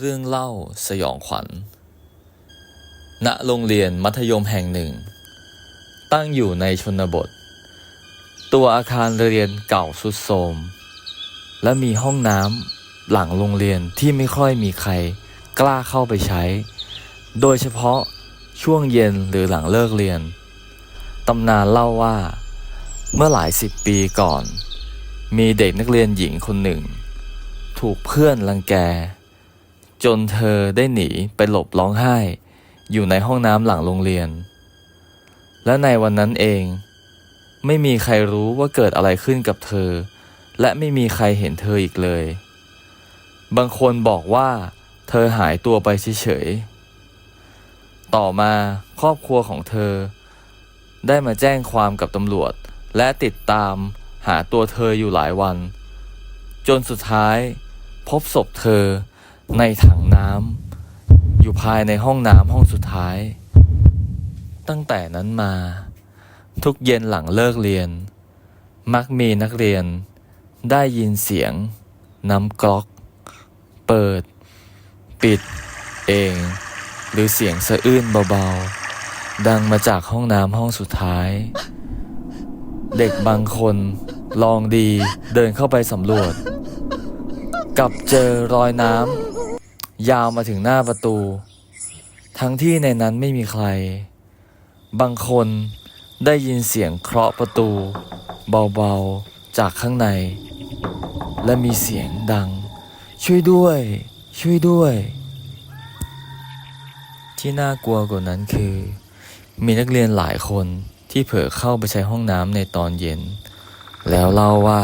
เรื่องเล่าสยองขวัญ ณ โรงเรียนมัธยมแห่งหนึ่ง ตั้งอยู่ในชนบท ตัวอาคารเรียนเก่าสุดโทรม และมีห้องน้ำหลังโรงเรียนที่ไม่ค่อยมีใครกล้าเข้าไปใช้ โดยเฉพาะช่วงเย็นหรือหลังเลิกเรียน ตำนานเล่าว่า เมื่อหลายสิบปีก่อน มีเด็กนักเรียนหญิงคนหนึ่ง ถูกเพื่อนรังแก จนเธอได้หนีไปหลบร้องไห้ อยู่ในห้องน้ำหลังโรงเรียน และในวันนั้นเอง ไม่มีใครรู้ว่าเกิดอะไรขึ้นกับเธอ และไม่มีใครเห็นเธออีกเลย บางคนบอกว่า เธอหายตัวไปเฉยๆ ต่อมาครอบครัวของเธอ ได้มาแจ้งความกับตำรวจ และติดตามหาตัวเธออยู่หลายวัน จนสุดท้าย พบศพเธอ ในถังน้ำอยู่ภายในห้องน้ำห้องสุดท้าย ตั้งแต่นั้นมา ทุกเย็นหลังเลิกเรียน มักมีนักเรียน ได้ยินเสียง น้ำกรอก เปิด ปิด เอง หรือเสียงสะอื้นเบาๆ ดังมาจากห้องน้ำห้องสุดท้าย เด็กบางคนลองดีเดินเข้าไปสำรวจ กับเจอรอยน้ำ ยาวมาถึงหน้าประตู ทั้งที่ในนั้นไม่มีใคร บางคนได้ยินเสียงเคาะประตู เบาๆจากข้างใน และมีเสียงดัง ช่วยด้วย ช่วยด้วย ที่น่ากลัวกว่านั้นคือ มีนักเรียนหลายคนที่เผลอเข้าไปใช้ห้องน้ำในตอนเย็น แล้วเล่าว่า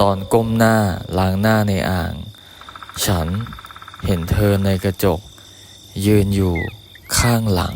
ตอนก้มหน้าล้างหน้าในอ่าง ฉัน เห็นเธอในกระจก ยืนอยู่ข้างหลัง